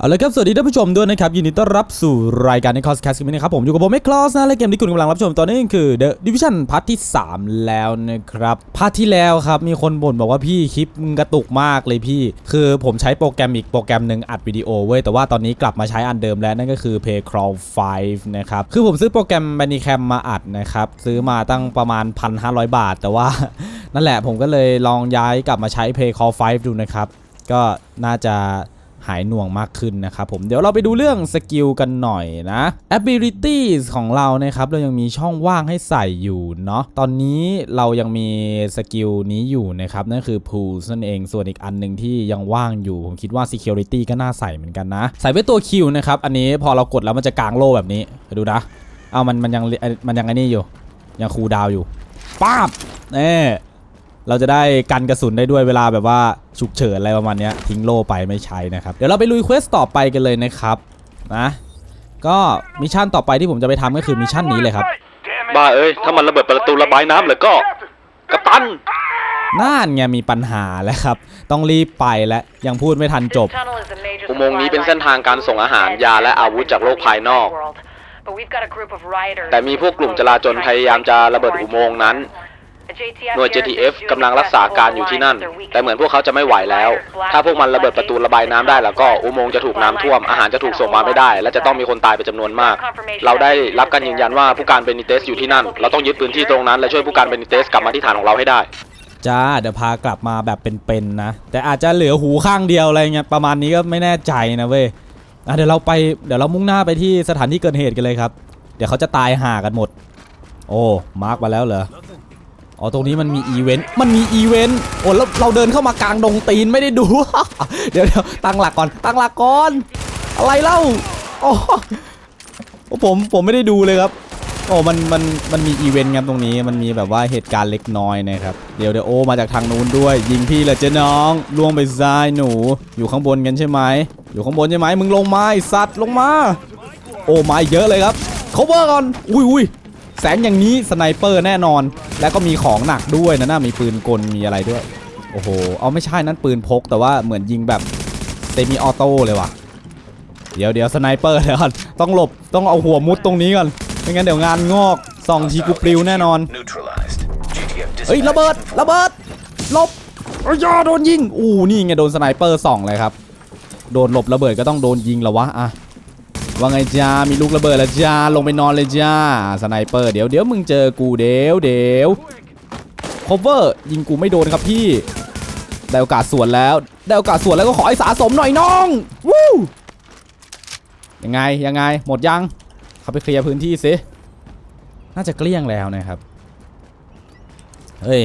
เอาละครับสวัสดีท่านผู้ชมด้วยนะครับยินดีต้อนรับสู่รายการในคอสแคสต์นะครับผมอยู่กับผมเอ็กคลอสนะและเกมที่คุณกำลังรับชมตอนนี้คือ The Division พาร์ทที่ 3 แล้วนะครับพาร์ทที่แล้วครับมีคนบ่นบอกว่าพี่คลิปกระตุกมากเลยพี่ คือผมใช้โปรแกรมอีกโปรแกรมหนึ่งอัดวิดีโอเว้ยแต่ว่าตอนนี้กลับมาใช้อันเดิมแล้วนั่นก็คือ Paycrawl 5นะครับคือผมซื้อโปรแกรม b a n y c a m มาอัดนะครับซื้อมาตั้งประมาณ 1,500 บาท แต่ว่านั่นแหละผมก็เลยลองย้ายกลับมาใช้ Paycrawl 5ดูนะครับก็น่าจะ หายหน่วงมากขึ้นนะครับผมเดี๋ยวเราไปดูเรื่องสกิลกันหน่อยนะ abilities ของเรานะครับเรายังมีช่องว่างให้ใส่อยู่เนาะตอนนี้เรายังมีสกิลนี้อยู่นะครับนั่นคือ pools นั่นเองส่วนอีกอันหนึ่งที่ยังว่างอยู่ ผมคิดว่า security ก็น่าใส่เหมือนกันนะ ใส่ไว้ตัว Q นะครับ อันนี้พอเรากดแล้วมันจะกลางโล่แบบนี้ไปดูนะเอามันมันยังมันยังไอ้นี่อยู่ ยังคูดาวอยู่ป้าบเน่ เราจะได้กันกระสุนได้ด้วยเวลาแบบว่าฉุกเฉินอะไรประมาณเนี้ยทิ้งโล่ไปไม่ใช้นะครับ เดี๋ยวเราไปลุยเควสต่อไปกันเลยนะครับนะก็มิชชั่นต่อไปที่ผมจะไปทำก็คือมิชชั่นนี้เลยครับบ้าเอ้ยถ้ามันระเบิดประตูระบายน้ำแล้วก็กัปตันน่านไงมีปัญหาแล้วครับ ต้องรีบไปแล้วยังพูดไม่ทันจบอุโมงค์นี้เป็นเส้นทางการส่งอาหารยาและอาวุธจากโลกภายนอก แต่มีพวกกลุ่มจลาจลพยายามจะระเบิดอุโมงค์นั้น หน่วย JTF กำลังรักษาการอยู่ที่นั่น แต่เหมือนพวกเขาจะไม่ไหวแล้ว ถ้าพวกมันระเบิดประตูระบายน้ำได้แล้วก็อุโมงค์จะถูกน้ำท่วม อาหารจะถูกส่งมาไม่ได้ และจะต้องมีคนตายเป็นจำนวนมาก เราได้รับการยืนยันว่าผู้การเบนิเตสอยู่ที่นั่น เราต้องยึดพื้นที่ตรงนั้นและช่วยผู้การเบนิเตสกลับมาที่ฐานของเราให้ได้ จ้าเดี๋ยวพากลับมาแบบเป็นๆนะ แต่อาจจะเหลือหูข้างเดียวอะไรเงี้ยประมาณนี้ก็ไม่แน่ใจนะเว้ยอะเดี๋ยวเราไปเดี๋ยวเรามุ่งหน้าไปที่สถานที่เกิดเหตุกันเลยครับ เดี๋ยวเขาจะตายห่ากันหมด โอ้มาร์กมาแล้วเหรอ อ๋อตรงนี้มันมีอีเวนต์มันมีอีเวนต์โอ้แล้วเราเดินเข้ามากลางดงตีนไม่ได้ดู เดี๋ยวเดี๋ยวตั้งหลักก่อนตั้งหลักก่อน อะไรเล่าอ้โอ้ผมผมไม่ได้ดูเลยครับโอ้มันมันมันมีอีเวนต์ครับตรงนี้มันมีแบบว่าเหตุการณ์เล็กน้อยนะครับเดี๋ยวเดี๋ยวโอมาจากทางนู้นด้วย ยิงพี่เลยเจ๊น้องล่วงไปซ้ายหนู อยู่ข้างบนกันใช่ไหมอยู่ข้างบนใช่ไหมมึงลงมาไอสัตว์ลงมา โอ้มาเยอะเลยครับ cover ก่อนอุ้ยอุ้ย แสงอย่างนี้สไนเปอร์แน่นอน แล้วก็มีของหนักด้วยนะน่ามีปืนกลมีอะไรด้วย โอ้โห เอาไม่ใช่นั่นปืนพก แต่ว่าเหมือนยิงแบบเซมิออโต้เลยว่ะ เดี๋ยวเดี๋ยวสไนเปอร์เดี๋ยวก่อนต้องหลบต้องเอาหัวมุดตรงนี้ก่อนไม่งั้นเดี๋ยวงานงอกส่องทีกูปลิวแน่นอนเฮ้ยระเบิดระเบิดลบเอ้ยย่าโดนยิงอู้นี่ไงโดนสไนเปอร์ส่องเลยครับ โดนหลบระเบิดก็ต้องโดนยิงแล้ววะอะ ว่าไงจ้า มีลูกระเบิดแล้วจ้า ลงไปนอนเลยจ้า สไนเปอร์เดี๋ยวเดี๋ยวมึงเจอกูเดี๋ยวเดี๋ยวคเวอร์ยิงกูไม่โดนครับพี่ ได้โอกาสสวนแล้ว ได้โอกาสสวนแล้วก็ขอให้สะสมหน่อยน้องวู้ยังไงยังไงหมดยังเข้าไปเคลียร์พื้นที่สิน่าจะเกลี้ยงแล้วนะครับ เฮ้ย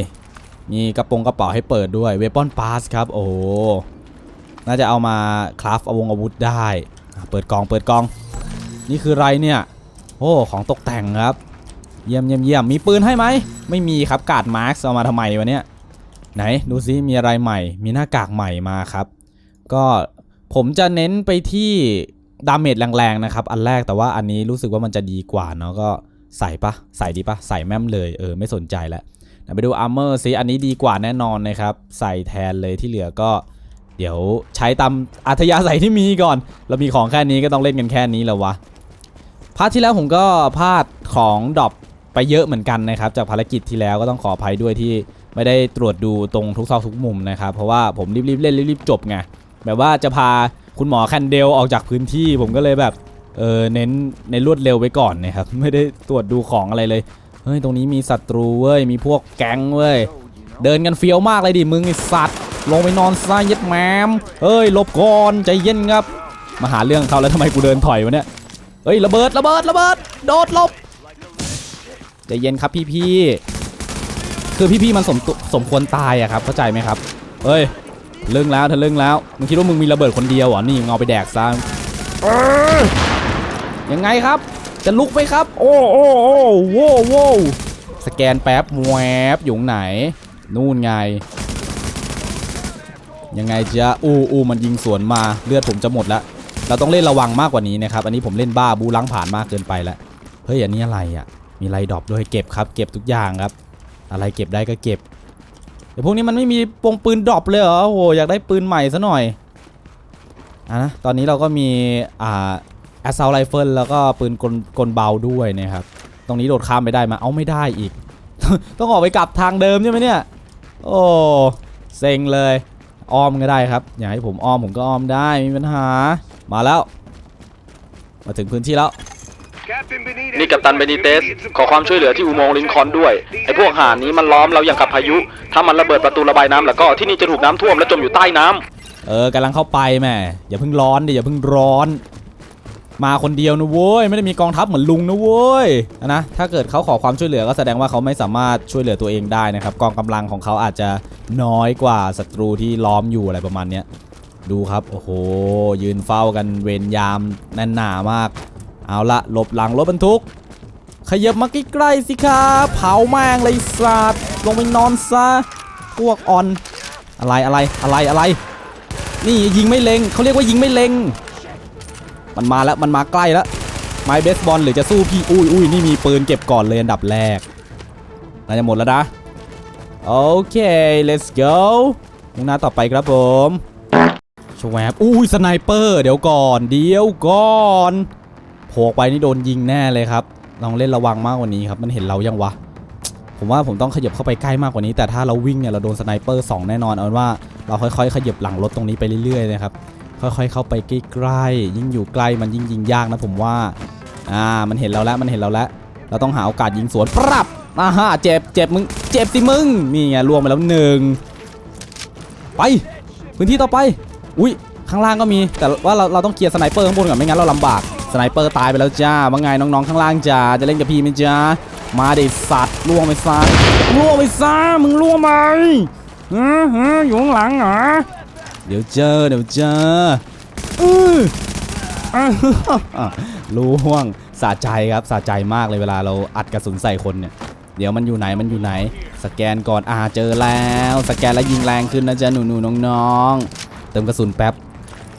มีกระโปรงกระเป๋าให้เปิดด้วยเวปอนพาสครับ โอ้โหน่าจะเอามาคราฟเอาวงอาวุธได้ เปิดกองเปิดกอง นี่คืออะไรเนี่ย โอ้ ของตกแต่งครับ เยี่ยมเยี่ยมเยี่ยมมีปืนให้ไหม ไม่มีครับกาดมาร์คเอามาทำไมวะเนี่ย ไหนดูซิมีอะไรใหม่ มีหน้ากากใหม่มาครับ ก็ผมจะเน้นไปที่ดาเมจแรงๆนะครับ อันแรกแต่ว่าอันนี้รู้สึกว่ามันจะดีกว่าเนาะก็ใส่ปะใส่ดีปะใส่แม่มเลยเออไม่สนใจแล้วเดี๋ยวไปดูอาร์เมอร์ซิอันนี้ดีกว่าแน่นอนนะครับ ใส่แทนเลยที่เหลือก็ เดี๋ยวใช้ตามอัธยาศัยที่มีก่อน เรามีของแค่นี้ก็ต้องเล่นกันแค่นี้แล้ววะ พาร์ทที่แล้วผมก็พลาดของดรอปไปเยอะเหมือนกันนะครับ จากภารกิจที่แล้วก็ต้องขออภัยด้วยที่ไม่ได้ตรวจดูตรงทุกซอกทุกมุมนะครับ เพราะว่าผมรีบๆเล่นรีบๆจบไงแบบว่าจะพาคุณหมอแคนเดลออกจากพื้นที่ ผมก็เลยแบบเออเน้นในรวดเร็วไว้ก่อนนะครับไม่ได้ตรวจดูของอะไรเลยเฮ้ยตรงนี้มีศัตรูเว้ยมีพวกแก๊งเว้ยเดินกันเฟี้ยวมากเลยดิมึงไอสัตว์ลงไปนอนซะยัดแมมเฮ้ยลบก่อนใจเย็นครับมาหาเรื่องเขาแล้วทำไมกูเดินถอยวะเนี่ย เฮ้ยระเบิดระเบิดระเบิดโดดหลบใจเย็นครับพี่ๆคือพี่ๆมันสมตุสมควรตายอะครับเข้าใจไหมครับเฮ้ยเรื่องแล้วเธอเรื่องแล้วมึงคิดว่ามึงมีระเบิดคนเดียวเหรอนี่มึงเอาไปแดกซะเออยังไงครับ จะลุกไหมครับ โอ้โอ้โอ้โว้โว้สแกนแป๊บแวบอยู่ไหน นู่นไง ยังไงจ๊ะอู้อู้มันยิงสวนมาเลือดผมจะหมดแล้ว เราต้องเล่นระวังมากกว่านี้นะครับ อันนี้ผมเล่นบ้าบูล้างผ่านมากเกินไปแล้ว เฮ้ย อันนี้อะไรอะ มีไรดรอปด้วยเก็บครับ เก็บทุกอย่างครับ อะไรเก็บได้ก็เก็บแต่พวกนี้มันไม่มีปงปืนดรอปเลยเหรอ โอ้โห อยากได้ปืนใหม่ซะหน่อยอะนะ ตอนนี้เราก็มี อ่าแอสซ l ลไรเฟิลแล้วก็ปืนกลกลเบาด้วยนะครับ ตรงนี้โดดข้ามไปได้มาเอาไม่ได้อีก ต้องออกไปกลับทางเดิมใช่ไหมเนี่ย โอ้ เซ็งเลย อ้อมก็ได้ครับ อยากให้ผมอ้อมผมก็อ้อมได้ไม่มีปัญหา มาแล้ว มาถึงพื้นที่แล้ว นี่กัปตันเบนิเตส ขอความช่วยเหลือที่อุโมงค์ลินคอล์นด้วย ไอ้พวกหานี้มันล้อมเราอย่างกับพายุ ถ้ามันระเบิดประตูระบายน้ำแล้วก็ที่นี่จะถูกน้ำท่วมและจมอยู่ใต้น้ำเออกำลังเข้าไปแม่อย่าเพิ่งร้อนดิอย่าเพิ่งร้อน มาคนเดียวนะเว้ยไม่ได้มีกองทัพเหมือนลุงนะเว้ยนะถ้าเกิดเขาขอความช่วยเหลือก็แสดงว่าเขาไม่สามารถช่วยเหลือตัวเองได้นะครับกองกำลังของเขาอาจจะน้อยกว่าศัตรูที่ล้อมอยู่อะไรประมาณเนี้ยดูครับโอ้โหยืนเฝ้ากันเวรยามแน่นหนามาก เอาละหลบหลังรถบรรทุก ขยับมาใกล้ๆสิครับเผาแมงเลยสัตว์ลงไปนอนซะพวกอ่อนอะไรอะไรอะไรอะไร นี่ยิงไม่เล็งเขาเรียกว่ายิงไม่เล็ง มันมาแล้วมันมาใกล้แล้วไม้เบสบอลหรือจะสู้พี่อุ้ยอุ้ยนี่มีปืนเก็บก่อนเลยอันดับแรกน่าจะหมดแล้วนะโอเค let's go มุ่งหน้าต่อไปครับผมชวบอุ้ยสไนเปอร์เดี๋ยวก่อน เดี๋ยวก่อนโผล่ไปนี่โดนยิงแน่เลยครับลองเล่นระวังมากกว่านี้ครับมันเห็นเรายังวะผมว่าผมต้องขยับเข้าไปใกล้มากกว่านี้ แต่ถ้าเราวิ่งเนี่ยเราโดนสไนเปอร์สองแน่นอนเอาเป็นว่าเราค่อยๆ ขยับหลังรถตรงนี้ไปเรื่อยๆนะครับ ค่อยๆเข้าไปใกล้ๆยิ่งอยู่ใกล้มันยิ่งยิงยากนะผมว่า อ่า มันเห็นเราแล้ว มันเห็นเราแล้ว เราต้องหาโอกาสยิงสวนปรับอ่าฮะเจ็บเจ็บมึง เจ็บสิมึง นี่ไงล่วงไปแล้วหนึ่ง ไป พื้นที่ต่อไป อุ้ย ข้างล่างก็มี แต่ว่าเราเราต้องเคลียร์สไนเปอร์ข้างบนก่อน ไม่งั้นเราลำบาก สไนเปอร์ตายไปแล้วจ้าว่าไงน้องๆข้างล่างจ้า จะเล่นกับพี่ไหมจ้า มาเด็สัตว์ล่วงไปซะล่วงไปซะมึงล่วงไหมฮะฮะอยู่ข้างหลังเหรอ เดี๋ยวเจอ เดี๋ยวเจออืออะล่วงสะใจครับสะใจมากเลยเวลาเราอัดกระสุนใส่คนเนี่ย เดี๋ยวมันอยู่ไหนมันอยู่ไหน สแกนก่อนอ่าเจอแล้ว สแกนแล้วยิงแรงขึ้นนะจ๊ะหนูหนูน้องน้องๆเติมกระสุนแป๊บ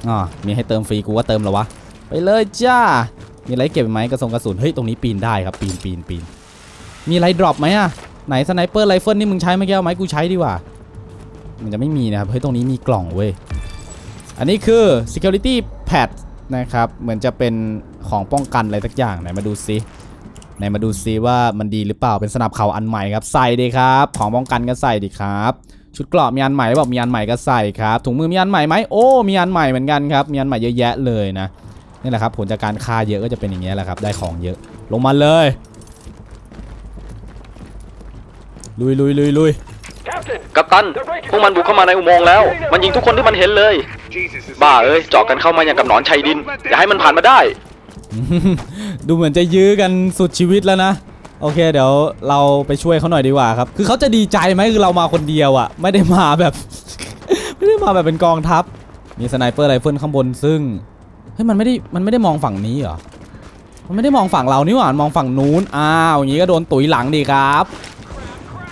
อ๋อมีให้เติมฟรีกูว่าเติมแล้ววะไปเลยจ้ามีอะไรเก็บไหมกระสุนกระสุนเฮ้ยตรงนี้ปีนได้ครับปีนปีนปีนมีอะไรดรอปไหมอะไหนสไนเปอร์ไรเฟิลนี่มึงใช้เมื่อกี้เอาไหมกูใช้ดีกว่า มันจะไม่มีนะครับ เฮ้ย ตรงนี้มีกล่องเว้ย อันนี้คือ security patch นะครับ เหมือนจะเป็นของป้องกันอะไรสักอย่าง ไหนมาดูซิ ไหนมาดูซิว่ามันดีหรือเปล่า เป็นสนับเข่าอันใหม่ครับ ใส่ดีครับ ของป้องกันก็ใส่ดีครับ ชุดเกราะมีอันใหม่บอกมีอันใหม่ก็ใส่ครับ ถุงมือมีอันใหม่ไหมโอ้ มีอันใหม่เหมือนกันครับ มีอันใหม่เยอะแยะเลยนะ นี่แหละครับ ผลจากการฆ่าเยอะก็จะเป็นอย่างเงี้ยแหละครับ ได้ของเยอะ ลงมาเลย ลุยลุยลุยลุย กัปตัน พวกมันบุกเข้ามาในอุโมงค์แล้ว มันยิงทุกคนที่มันเห็นเลย บ้าเอ้ยเจาะกันเข้ามาอย่างกับหนอนชัยดิน อย่าให้มันผ่านมาได้ ดูเหมือนจะยื้อกันสุดชีวิตแล้วนะ โอเค เดี๋ยวเราไปช่วยเขาหน่อยดีกว่าครับ คือเขาจะดีใจไหมคือเรามาคนเดียวอะ่ะไม่ได้มาแบบ ไม่ได้มาแบบเป็นกองทัพ มีสไนเปอร์ไรเฟิลข้างบนซึ่ง เฮ้ยมันไม่ได้ มันไม่ได้มองฝั่งนี้เหรอ มันไม่ได้มองฝั่งเรานี่หว่ามันมองฝั่งนู้น อ้าว อย่างนี้ก็โดนตุ๋ยหลังดีครับ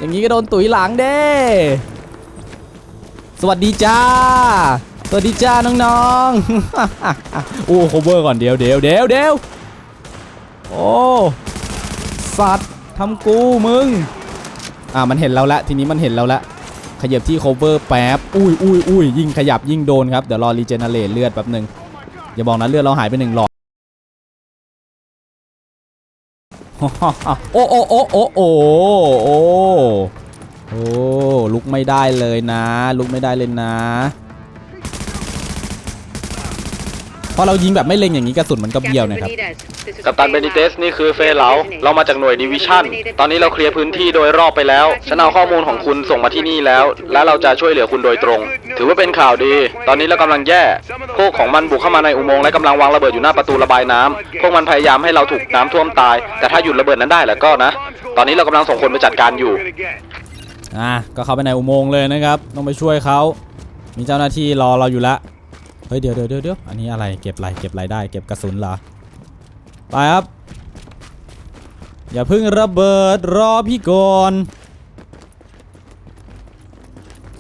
อย่างนี้ก็โดนตุ๋ยหลังเด้สวัสดีจ้า สวัสดีจ้าน้องๆ โอ้โคเวอร์ก่อนเดี๋ยวเดี๋ยวเดี๋ยวเดี๋ยวโอ้สัตว์ทำกูมึง อ่ามันเห็นเราล้วทีนี้มันเห็นเราล้วขยับที่ cover แป๊บ อุ้ยอุ้ยอุ้ยยิ่งขยับยิ่งโดนครับ เดี๋ยวรอรีเจเนเรตเลือดแป๊บหนึ่งอย่าบอกนะเลือดเราหายไปหนึ่งหลอด โอ้โอ้โอ้โอ้โอ้โอ้โอ้ลุกไม่ได้เลยนะ ลุกไม่ได้เลยนะ พอเรายิงแบบไม่เล็งอย่างนี้กระสุนมันก็เบี้ยวนะครับ กัปตันเบนิเตสนี่คือเฟเหลาเรามาจากหน่วยดิวิชั่น ตอนนี้เราเคลียร์พื้นที่โดยรอบไปแล้ว ฉันเอาข้อมูลของคุณส่งมาที่นี่แล้ว และเราจะช่วยเหลือคุณโดยตรง ถือว่าเป็นข่าวดี ตอนนี้เรากำลังแย่พวกของมันบุกเข้ามาในอุโมงค์และกำลังวางระเบิดอยู่หน้าประตูระบายน้ำพวกมันพยายามให้เราถูกน้ำท่วมตาย แต่ถ้าหยุดระเบิดนั้นได้แล้วก็นะ ตอนนี้เรากำลังส่งคนไปจัดการอยู่ อะก็เข้าไปในอุโมงค์เลยนะครับ ต้องไปช่วยเขามีเจ้าหน้าที่รอเราอยู่แล้ว เฮ้ยเดี๋ยวเดี๋ยวเดี๋ยวเดี๋ยวอันนี้อะไรเก็บอะไรเก็บอะไรได้ เก็บกระสุนเหรอไปครับ อย่าเพิ่งระเบิดรอพี่ก่อน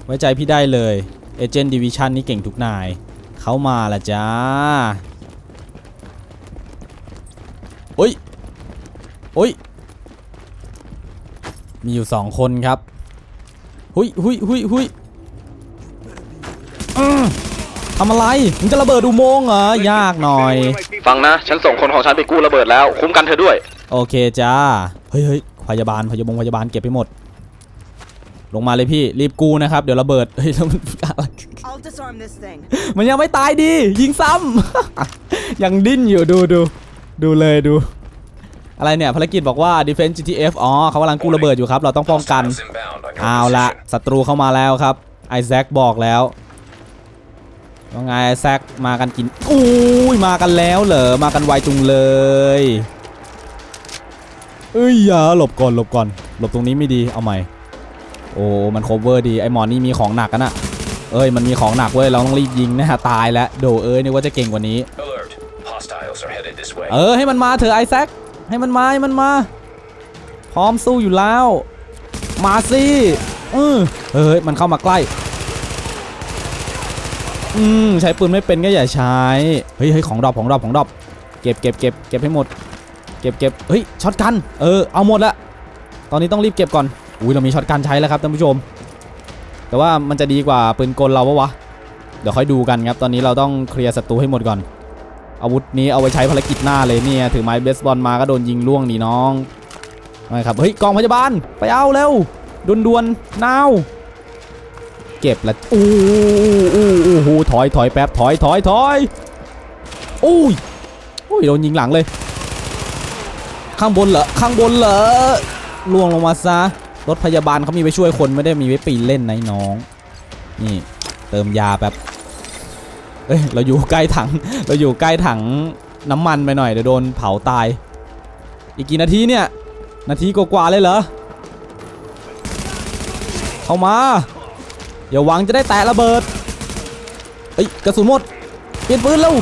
ไว้ใจพี่ได้เลยเอเจนต์ดิวิชันนี่เก่งทุกนายเขามาละจ้าโอ้ยโอ้ยมีอยู่สองคนครับ หุยหุยหุยหุยำอะไรมึงจะระเบิดอุโมงค์เหรอยากหน่อย ฟังนะ ฉันส่งคนของฉันไปกู้ระเบิดแล้ว คุ้มกันเธอด้วย โอเคจ้าเฮ้ยเฮ้ยพยาบาลพยาบงพยาบาลเก็บไปหมด ลงมาเลยพี่รีบกู้นะครับ เดี๋ยวระเบิดเฮ้ยแล้วมัน I'll disarm this thing. มันยังไม่ตายดี ยิงซ้ำ ยังดิ้นอยู่ดูดูดูเลยดู อะไรเนี่ยภารกิจบอกว่า defense GTF อ๋อเขากำลังกู้ระเบิดอยู่ครับ เราต้องป้องกัน Hostiles inbound on your เอาละ position. ศัตรูเข้ามาแล้วครับไอแซคบอกแล้ว ว่าไงไอแซคมากันกินอุ้ยมากันแล้วเหรอมากันไวจุงเลยเอ้ยอย่าหลบก่อนหลบก่อนหลบตรงนี้ไม่ดีเอาใหม่ โอ้มันโคเวอร์ดีไอหมอนี่มีของหนักกันอะเอ้ยมันมีของหนักเว้ยเราต้องรีบยิงนะฮะตายแล้วโดเอ้ยนึกว่าจะเก่งกว่านี้ Alert. Hostiles are headed this way. เออให้มันมาเถอะไอแซคให้มันมาให้มันมา พร้อมสู้อยู่แล้ว มาสิเออเฮ้ยมันเข้ามาใกล้ อืมใช้ปืนไม่เป็นก็อย่าใช้ เฮ้ยเฮ้ยของดรอปของดรอปของดรอปเก็บเก็บเก็บเก็บให้หมด เก็บเก็บเฮ้ยช็อตกัน เออเอาหมดละ ตอนนี้ต้องรีบเก็บก่อน อุ้ยเรามีช็อตกันใช้แล้วครับท่านผู้ชม แต่ว่ามันจะดีกว่าปืนกลเราปะวะ เดี๋ยวค่อยดูกันครับ ตอนนี้เราต้องเคลียร์ศัตรูให้หมดก่อน อาวุธนี้เอาไว้ใช้ภารกิจหน้าเลยเนี่ย ถือไม้เบสบอลมาก็โดนยิงล่วงนี่น้องไม่ครับ เฮ้ยกองพยาบาล ไปเอาเร็วดวนดวนๆนาว เก็บละอู้อู้อู้หูถอยถอยแป๊บถอยถอยถอยอุ้ยอุ้ยโดนยิงหลังเลย ข้างบนเหรอข้างบนเหรอล่วงลงมาซะรถพยาบาลเขามีไว้ช่วยคนไม่ได้มีไว้ปีนเล่นนะไอ้น้อง นี่เติมยาแป๊บเอ้ยเราอยู่ใกล้ถัง เราอยู่ใกล้ถังน้ำมันไปหน่อยเดี๋ยวโดนเผาตาย อีกกี่นาทีเนี่ย นาทีกว่าๆเลยเหรอ เข้ามา อย่าหวังจะได้แตะระเบิดเอ้ยกระสุนหมดเปลี่ยนปืนเร็ว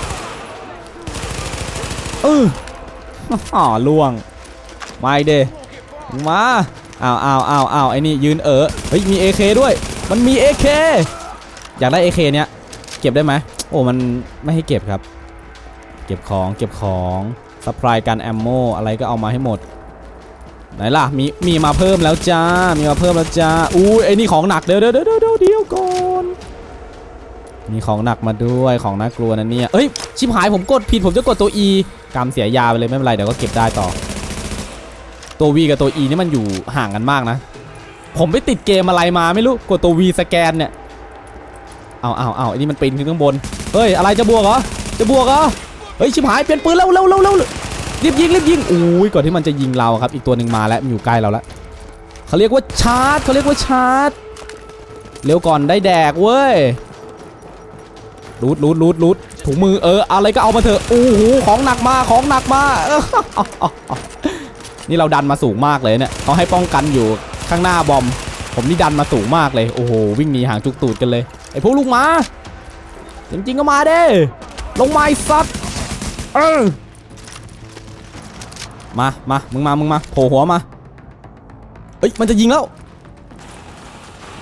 เอออ๋อล่วงมาเดมาอ้าวอ้าวอ้าวอ้าวไอ้นี่ยืนเออเฮ้ยมี AK ด้วย มันมี AK อยากได้ AK เนี้ยเก็บได้ไหมโอ้มันไม่ให้เก็บครับ เก็บของเก็บของซัพพลายการแอมโมอะไรก็เอามาให้หมด ไหนล่ะมีมีมาเพิ่มแล้วจ้า มีมาเพิ่มแล้วจ้าอู้ยไอ้นี่ของหนักเดี๋ยวเดี๋ยวเดี๋ยวเดี๋ยวเดี๋ยวก่อนมีของหนักมาด้วยของน่ากลัวนะเนี่ยเอ้ยชิบหายผมกดผิดผมจะกดตัว E กำเสียยาไปเลยไม่เป็นไรเดี๋ยวก็เก็บได้ต่อ ตัว V กับตัว E นี่มันอยู่ห่างกันมากนะ ผมไปติดเกมอะไรมาไม่รู้กดตัว V สแกนเนี่ยเอาเอาเอาไอันนี้มันปีนขึ้นข้างบนเฮ้ยอะไรจะบวกเหรอจะบวกเหรอเฮ้ยชิบหายเปลี่ยนปืนเร็วเร็วเร็วเร็ว รีบยิงรีบยิงอุ้ยก่อนที่มันจะยิงเราครับ อีกตัวหนึ่งมาแล้วมันอยู่ใกล้เราแล้วเขาเรียกว่าชาร์จเขาเรียกว่าชาร์จเร็วก่อนได้แดกเว้ยรูดรูดรูดรูดถุงมือเอออะไรก็เอามาเถอะโอ้โหของหนักมาของหนักมานี่เราดันมาสูงมากเลยเนี่ยเขาให้ป้องกันอยู่ข้างหน้าบอม ผมนี่ดันมาสูงมากเลยโอ้โหวิ่งหนีหางจุกตูดกันเลยไอ้พวกลูกหมาจริงๆก็มาเด้ลงมาไอ้สัตว์เออ มามามึงมา มึงมา โผล่หัวมาเอ้ย มันจะยิงแล้ว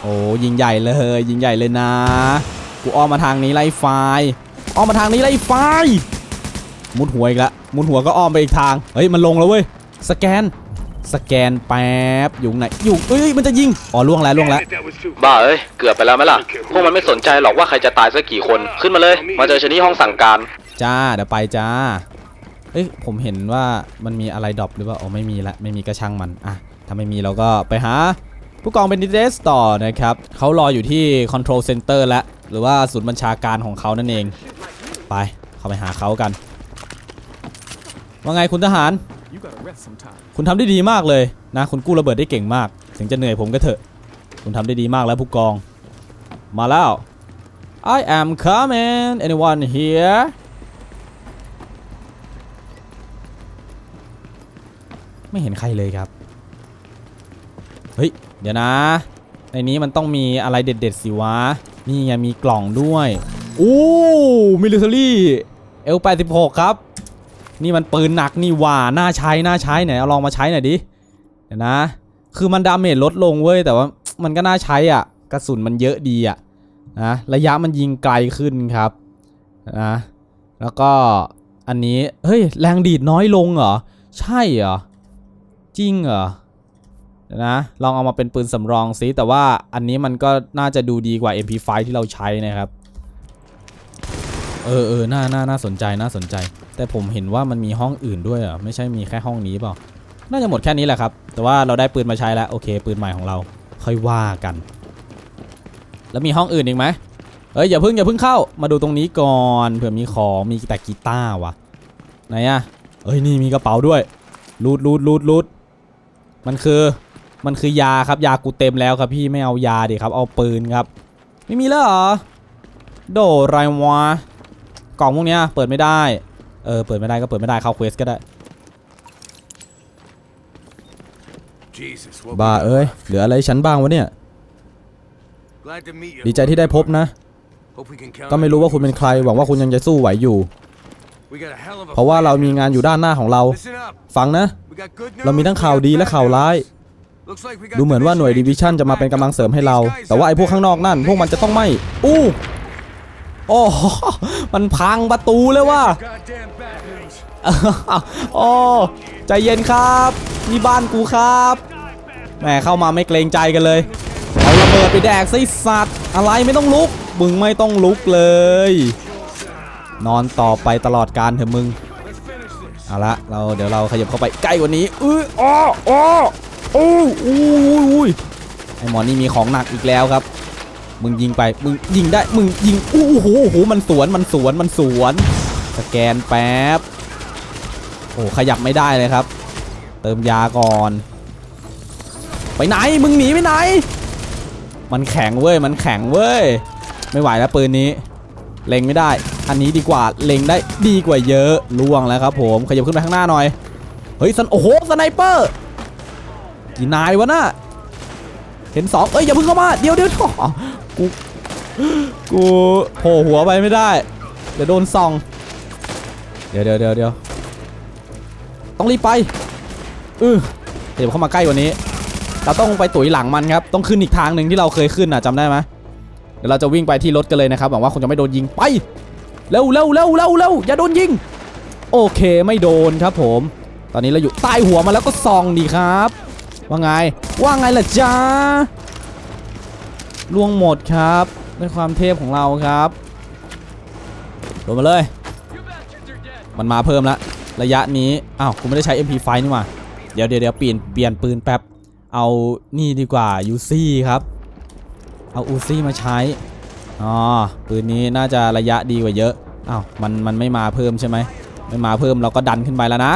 โอ้ยิงใหญ่เลย ยิงใหญ่เลยนะ กูอ้อมมาทางนี้ไล่ไฟ อ้อมมาทางนี้ไล่ไฟ มุดหัวอีกแล้วมุดหัวก็อ้อมไปอีกทาง เฮ้ย มันลงแล้วเว้ย สแกน สแกนแป๊บ อยู่ไหน อยู่เอ้ย มันจะยิง อ๋อล่วงแล้วล่วงแล้วบ้าเอ้ย เกือบไปแล้วไหมล่ะ พวกมันไม่สนใจหรอกว่าใครจะตายสักกี่คน ขึ้นมาเลย มาเจอฉันที่ห้องสั่งการ จ้า เดี๋ยวไปจ้า เอ้ยผมเห็นว่ามันมีอะไรดรอปหรือเปล่าโอ๋อไม่มีละไม่มีก็ช่างมันอะถ้าไม่มีเราก็ไปหาผู้กองเบนดิเดสต่อนะครับเขารออยู่ที่ Control Center แล้วหรือว่าศูนย์บัญชาการของเขานั่นเอง ไปเข้าไปหาเขากัน ว่าไงคุณทหาร คุณทำได้ดีมากเลยนะคุณกู้ระเบิดได้เก่งมาก ถึงจะเหนื่อยผมก็เถอะ คุณทำได้ดีมากแล้วผู้กอง มาแล้ว I am coming anyone here ไม่เห็นใครเลยครับ เฮ้ย เดี๋ยวนะ ในนี้มันต้องมีอะไรเด็ดๆสิวะ นี่ไงมีกล่องด้วยโอ้มิลิเ a อรี่ L86 ครับ นี่มันปืนหนักนี่ว่าน่าใช้น่าใช้ไหนเอาลองมาใช้หน่อยดิ เดี๋ยวนะ คือมันดาเมจลดลงเว้ย แต่ว่ามันก็น่าใช้อะ กระสุนมันเยอะดีอะนะระยะมันยิงไกลขึ้นครับนะแล้วก็อันนี้ เฮ้ย แรงดีดน้อยลงเหรอ ใช่เหรอ จริงเหรอนะลองเอามาเป็นปืนสำรองซิแต่ว่าอันนี้มันก็น่าจะดูดีกว่า MP5 ที่เราใช้นะครับ เออเออน่าน่าน่าสนใจน่าสนใจ แต่ผมเห็นว่ามันมีห้องอื่นด้วยอะไม่ใช่มีแค่ห้องนี้เปล่าน่าจะหมดแค่นี้แหละครับ แต่ว่าเราได้ปืนมาใช้แล้วโอเค ปืนใหม่ของเราค่อยว่ากัน แล้วมีห้องอื่นอีกไหมเอ้ยอย่าเพิ่งอย่าเพิ่งเข้ามาดูตรงนี้ก่อนเผื่อมีของมีแต่กีตาร์ว่ะไหนอะเอ้ยนี่มีกระเป๋าด้วยรูดรูดรูดรูด มันคือมันคือยาครับยากูเต็มแล้วครับพี่ไม่เอายาดิครับเอาปืนครับ ไม่มีแล้วเหรอโดไรวะกล่องพวกเนี้ยเปิดไม่ได้เออเปิดไม่ได้ก็เปิดไม่ได้เข้าเควสก็ได้ Jesus, what บ้า we got เอ้ย left? เหลืออะไรให้ฉันบ้างวะเนี่ย Glad to meet you. ดีใจที่ได้พบนะ Hope we can count ก็ไม่ on รู้ you ว่าคุณเป็นใครหวังว่าคุณยังจะสู้ไหวอยู่ เพราะว่าเรามีงานอยู่ด้านหน้าของเรา Listen up. ฟังนะ We got good news, เรามีทั้ง we ข่าว got ดีและ bad ข่าวร้าย news. Looks like we got ดูเหมือนว่าหน่วยดิวิชั่นจะมาเป็นกำลังเสริมให้เรา แต่ว่าไอ้พวกข้างนอกนั่น พวกมันจะต้องไม่ อู้โอ้โหมันพังประตูเลยว่ะ Goddamn bad news. โอ้ใจเย็นครับนี่บ้านกูครับแหมเข้ามาไม่เกรงใจกันเลย เอาระเบิดไปแดกสิสัตว์ อะไรไม่ต้องลุกมึงไม่ต้องลุกเลย นอนต่อไปตลอดการเถอะมึงเอาละเราเดี๋ยวเราขยับเข้าไปใกล้กว่านี้อื้ออ้ออ้ออู้อู้อู้อู้ไอหมอนี่มีของหนักอีกแล้วครับ มึงยิงไป มึงยิงได้ มึงยิงอู้หูโอ้โห มันสวน มันสวน มันสวน สแกนแป๊บ โอ้ขยับไม่ได้เลยครับ เติมยาก่อน ไปไหน มึงหนีไปไหน มันแข็งเว้ย มันแข็งเว้ย ไม่ไหวแล้วปืนนี้ เล็งไม่ได้ อันนี้ดีกว่าเล็งได้ดีกว่าเยอะล่วงแล้วครับผมขยับขึ้นไปข้างหน้าหน่อยเฮ้ยสันโอ้โหสไนเปอร์กี่นายวะน่ะเห็นสองเอ้ยอย่าเพิ่งเข้ามาเดี๋ยวเดี๋ยวกูกูโผล่หัวไปไม่ได้เดี๋ยวโดนส่องเดี๋ยวเดี๋ยวเดี๋ยวเดี๋ยวต้องรีบไปอือเดี๋ยวเข้ามาใกล้กว่านี้ เราต้องไปตุ๋ยหลังมันครับ ต้องขึ้นอีกทางหนึ่งที่เราเคยขึ้นอะจำได้ไหมเดี๋ยวเราจะวิ่งไปที่รถกันเลยนะครับหวังว่าคงจะไม่โดนยิงไป เร็วเร็วเร็วเร็วเร็วอย่าโดนยิง โอเคไม่โดนครับผม ตอนนี้เราอยู่ใต้หัวมาแล้วก็ส่องดีครับ ว่าไง ว่าไงล่ะจ้าล่วงหมดครับด้วยความเทพของเราครับโดนมาเลย มันมาเพิ่มละระยะนี้อ้าวกูไม่ได้ใช้ MP5 นี่หว่าเดี๋ยวเดี๋ยวเดี๋ยวเปลี่ยนเปลี่ยนปืนแป๊บเอานี่ดีกว่ายูซี่ครับ เอาอูซี่มาใช้ อ๋อปืนนี้น่าจะระยะดีกว่าเยอะอ้าวมันมันไม่มาเพิ่มใช่ไหมไม่มาเพิ่มเราก็ดันขึ้นไปแล้วนะ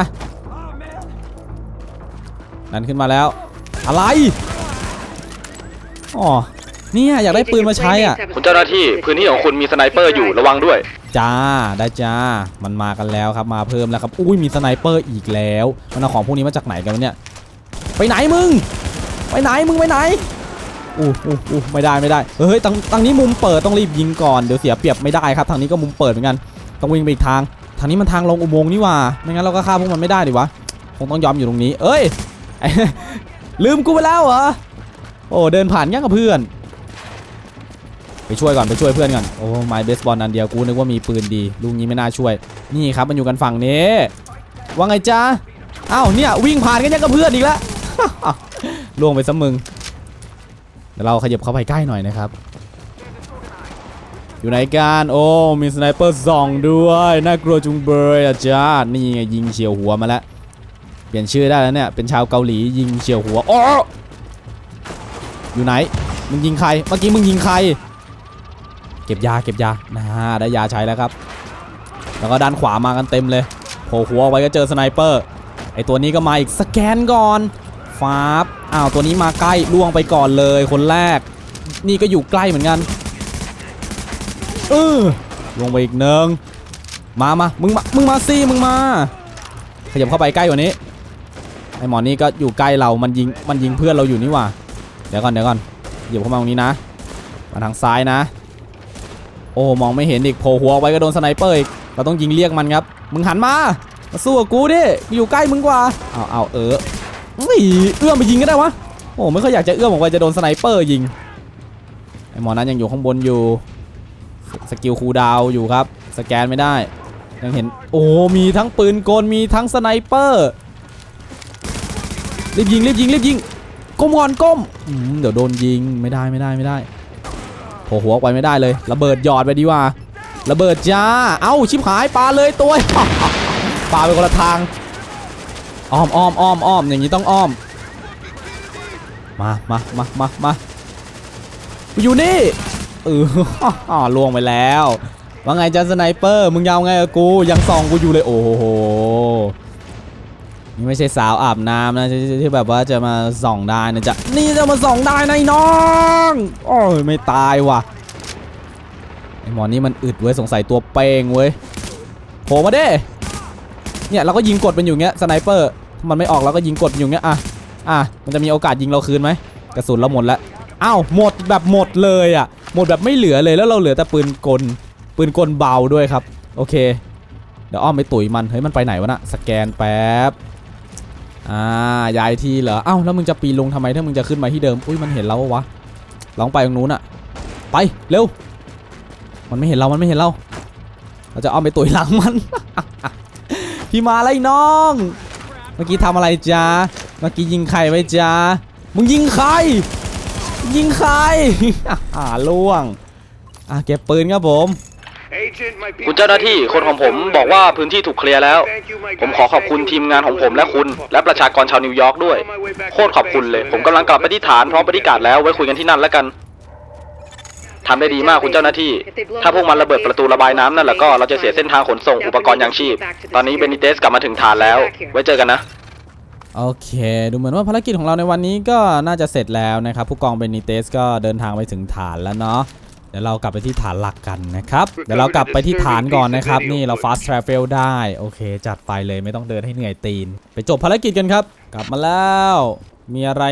ดันขึ้นมาแล้ว อะไรอ๋อเนี่ยอยากได้ปืนมาใช้อะคุณเจ้าหน้าที่พื้นที่ของคุณมีสไนเปอร์อยู่ระวังด้วย จ้าได้จ้า มันมากันแล้วครับมาเพิ่มแล้วครับอุ้ยมีสไนเปอร์อีกแล้วมันเอาของพวกนี้มาจากไหนกันวะเนี่ย ไปไหนมึง ไปไหนมึงไปไหน อู้อู้อู้ไม่ได้ไม่ได้เฮ้ยทางทางนี้มุมเปิดต้องรีบยิงก่อนเดี๋ยวเสียเปรียบไม่ได้ครับทางนี้ก็มุมเปิดเหมือนกันต้องวิ่งไปอีกทาง ทางนี้มันทางลงอุโมงค์นี่ว่าไม่งั้นเราก็ฆ่าพวกมันไม่ได้ดิวะคงต้องยอมอยู่ตรงนี้ เอ้ยลืมกูไปแล้วเหรอโอ้เดินผ่านยังกับเพื่อน ไปช่วยก่อนไปช่วยเพื่อนก่อนโอ้ไม้เบสบอลอันเดียวกูนึกว่ามีปืนดีลูกนี้ไม่น่าช่วย นี่ครับมันอยู่กันฝั่งนี้ว่าไงจ๊ะอ้าวเนี่ยวิ่งผ่านกันยังกับเพื่อนอีกแล้วล่วงไปซะมึง เดี๋ยวเราขยับเข้าไปใกล้หน่อยนะครับ อยู่ไหนกันโอ้มีสไนเปอร์ส่องด้วยน่ากลัวจุงเบยอะจ้านี่ไงยิงเฉียวหัวมาแล้วเปลี่ยนชื่อได้แล้วเนี่ยเป็นชาวเกาหลียิงเฉียวหัวโอ๋ออยู่ไหนมึงยิงใครเมื่อกี้มึงยิงใคร เก็บยาเก็บยานะได้ยาใช้แล้วครับ แล้วก็ด้านขวามากันเต็มเลยโผล่หัวออกไปก็เจอสไนเปอร์ไอตัวนี้ก็มาอีกสแกนก่อนฟาบ อ้าวตัวนี้มาใกล้ล่วงไปก่อนเลยคนแรก นี่ก็อยู่ใกล้เหมือนกันเออลวงไปอีกหนึ่งมามามึงมามึงมาสิมึงมา ขยับเข้าไปใกล้กว่านี้ไอหมอนี่ก็อยู่ใกล้เรา มันยิง มันยิงเพื่อนเราอยู่นี่หว่า เดี๋ยวก่อน เดี๋ยวก่อนเหยียบเข้ามาตรงนี้นะ มาทางซ้ายนะ โอ้ มองไม่เห็นอีก โผล่หัวออกไปก็โดนสไนเปอร์อีก เราต้องยิงเรียกมันครับ มึงหันมา มาสู้กับกูดิ อยู่ใกล้มึงกว่า เอาเอาเออ นี่เอื้อมไปยิงก็ได้วะโอ้ไม่ค่อยอยากจะเอื้อมออกไปจะโดนสไนเปอร์ยิงไอหมอนั้นยังอยู่ข้างบนอยู่ สกิลคูดาวอยู่ครับ สแกนไม่ได้ ยังเห็นโอ้มีทั้งปืนกลมีทั้งสไนเปอร์รีบยิงรีบยิงรีบยิงก้มก่อนก้มเดี๋ยวโดนยิงไม่ได้ไม่ได้ไม่ได้โผล่หัวไปไม่ได้เลยระเบิดหยอดไปดีว่าระเบิดจ้า เอ้าชิบหายปลาเลยตัวปลาไปคนละทาง อ้อมอ้อมอ้อมอ้อมอย่างนี้ต้องอ้อม มามามามามาอยู่นี่เออล่วงไปแล้ว ว่าไงจ้าสไนเปอร์ มึงยาวไงกู ยังส่องกูอยู่เลย โอ้โห นี่ไม่ใช่สาวอาบน้ำนะที่ที่ที่แบบว่าจะมาส่องได้นะจ๊ะ นี่จะมาส่องได้ในน้อง โอ้ยไม่ตายว่ะ ไอหมอนี่มันอึดเว้ย สงสัยตัวเป้งเว้ย โผล่มาเด้ เนี่ยเราก็ยิงกดมันอยู่เงี้ยสไนเปอร์มันไม่ออกเราก็ยิงกดมันอยู่เงี้ยอะอะมันจะมีโอกาสยิงเราคืนไหมกระสุนเราหมดแล้วอ้าวหมดแบบหมดเลยอะหมดแบบไม่เหลือเลยแล้วเราเหลือแต่ปืนกลปืนกลเบาด้วยครับ โอเค เดี๋ยวอ้อมไปตุ๋ยมันเฮ้ยมันไปไหนวะนะสแกนแป๊บอ่าย้ายที่เหรอเอ้าแล้วมึงจะปีนลงทำไมถ้ามึงจะขึ้นมาที่เดิมอุ้ยมันเห็นเราวะลองไปตรงนู้นอะไปเร็วมันไม่เห็นเรามันไม่เห็นเรา เราจะอ้อมไปตุ๋ยหลังมัน พี่มาไล่น้อง เมื่อกี้ทำอะไรจ้าเมื่อกี้ยิงใครไว้จ้ามึงยิงใคร ยิงใคร อ่าล่วง อะเก็บปืนครับผมคุณเจ้าหน้าที่คนของผมบอกว่าพื้นที่ถูกเคลียร์แล้ว ผมขอขอบคุณทีมงานของผมและคุณ และประชากรชาวนิวยอร์กด้วย โคตรขอบคุณเลย ผมกำลังกลับไปที่ฐานพร้อมปฏิการแล้วไว้คุยกันที่นั่นแล้วกัน ทำได้ดีมากคุณเจ้าหน้าที่ ถ้าพวกมันระเบิดประตูระบายน้ำนั่นแล้วก็เราจะเสียเส้นทางขนส่งอุปกรณ์ยังชีพ ตอนนี้เบนิเตสกลับมาถึงฐานแล้ว ไว้เจอกันนะ โอเค ดูเหมือนว่าภารกิจของเราในวันนี้ก็น่าจะเสร็จแล้วนะครับ ผู้กองเบนิเตสก็เดินทางไปถึงฐานแล้วเนาะเดี๋ยวเรากลับไปที่ฐานหลักกันนะครับ เดี๋ยวเรากลับไปที่ฐานก่อนนะครับ นี่เรา fast travel ได้โอเค จัดไปเลยไม่ต้องเดินให้เหนื่อยตีน ไปจบภารกิจกันครับ กลับมาแล้ว มีอะไร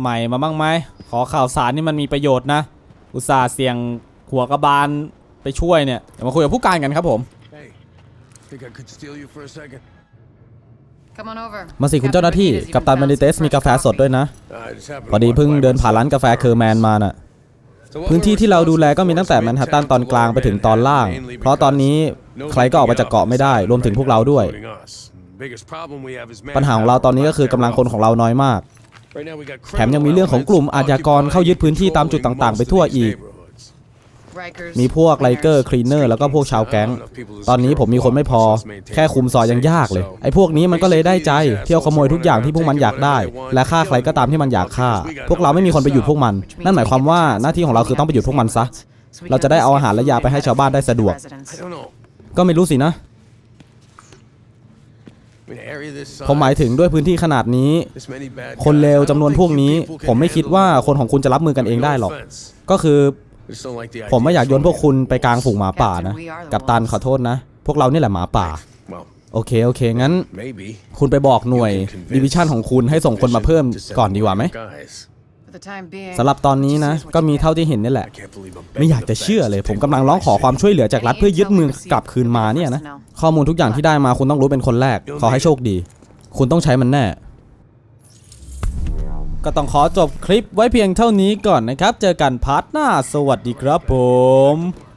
ใหม่มาบ้างไหมขอข่าวสารนี่มันมีประโยชน์นะ อุตส่าห์เสี่ยงหัวกระบาลไปช่วยเนี่ยเดี๋ยวมาคุยกับผู้การกันครับผม Hey, think I could steal you for a second? Come on over. มาสิคุณเจ้าหน้าที่ กัปตันเบนิเตสมีกาแฟสดด้วยนะ I just happened พอ to ดี walk เพิ่ง by เดิน once. ผ่านร้านกาแฟเคอร์แมนมาน่ะ So what พื้นที่ we're ที่เราดูแล supposed ก็มีตั้งแต่ to แม do น is ฮัตตัน maintain ตอนกลางไปถึงตอนล่าง mainly เพราะตอนนี้ because ใครก็ออกมาจากเกาะไม่ได้ รวมถึงพวกเราด้วย including us. Biggest problem we have is ปัญหาของเราตอนนี้ก็คือกำลังคนของเราน้อยมาก Right now we got แถมยังมีเรื่องของกลุ่มอาชญากรเข้ายึดพื้นที่ตามจุดต่างๆ ไปทั่วอีก Rikers. มีพวกไลเกอร์คลีนเนอร์แล้วก็พวกชาวแก๊ง ตอนนี้ผมมีคนไม่พอ แค่คุมซอยยังยากเลย ไอ้พวกนี้มันก็เลยได้ใจ เที่ยวขโมยทุกอย่างที่พวกมันอยากได้ และฆ่าใครก็ตามที่มันอยากฆ่า พวกเราไม่มีคนไปหยุดพวกมัน นั่นหมายความว่าหน้าที่ของเราคือต้องไปหยุดพวกมันซะ So we เรา can จะได้เอาอาหาร have และยาไปให้ชาวบ้านได้สะดวก residents. I don't know. ก็ไม่รู้สินะ I mean, an area this ผมหมายถึงด้วยพื้นที่ขนาดนี้ size, this many bad คนเลว guys, I จำนวน don't พวก think นี้ you people can ผมไม่คิด handle ว่า it. คนของคุณจะรับมือกันเองได้หรอก No offense. ก็คือ I just don't like the ผมไม่ idea อยาก of โยนพวก throwing คุณไปกลางฝูงหมาป่านะ Captain, we are the กับตัน wolves. ขอโทษนะ พวกเรานี่แหละหมาป่า Well, โอเค โอเค งั้น maybe คุณไปบอกหน่วย you can convince ดิวิชั่นของคุณให้ส่งคนมาเพิ่ม Division to send ก่อนดีกว่าไหม more guys. For the time being. สำหรับตอนนี้นะ ก็มีเท่าที่เห็นนี่แหละ I can't believe I'm ไม่อยาก begging จะ the เชื่อ feds เลย to ผม take กำลัง over ร้อง my ขอความ city. ช่วยเหลือจากรัฐเพื่อยึดเมืองกลับคืนมาเนี่ยนะ ข้อมูลทุกอย่างที่ได้มาคุณต้องรู้เป็นคนแรก ขอให้โชคดี คุณต้องใช้มันแน่ ก็ต้องขอจบคลิปไว้เพียงเท่านี้ก่อนนะครับ เจอกันพาร์ทหน้า สวัสดีครับผม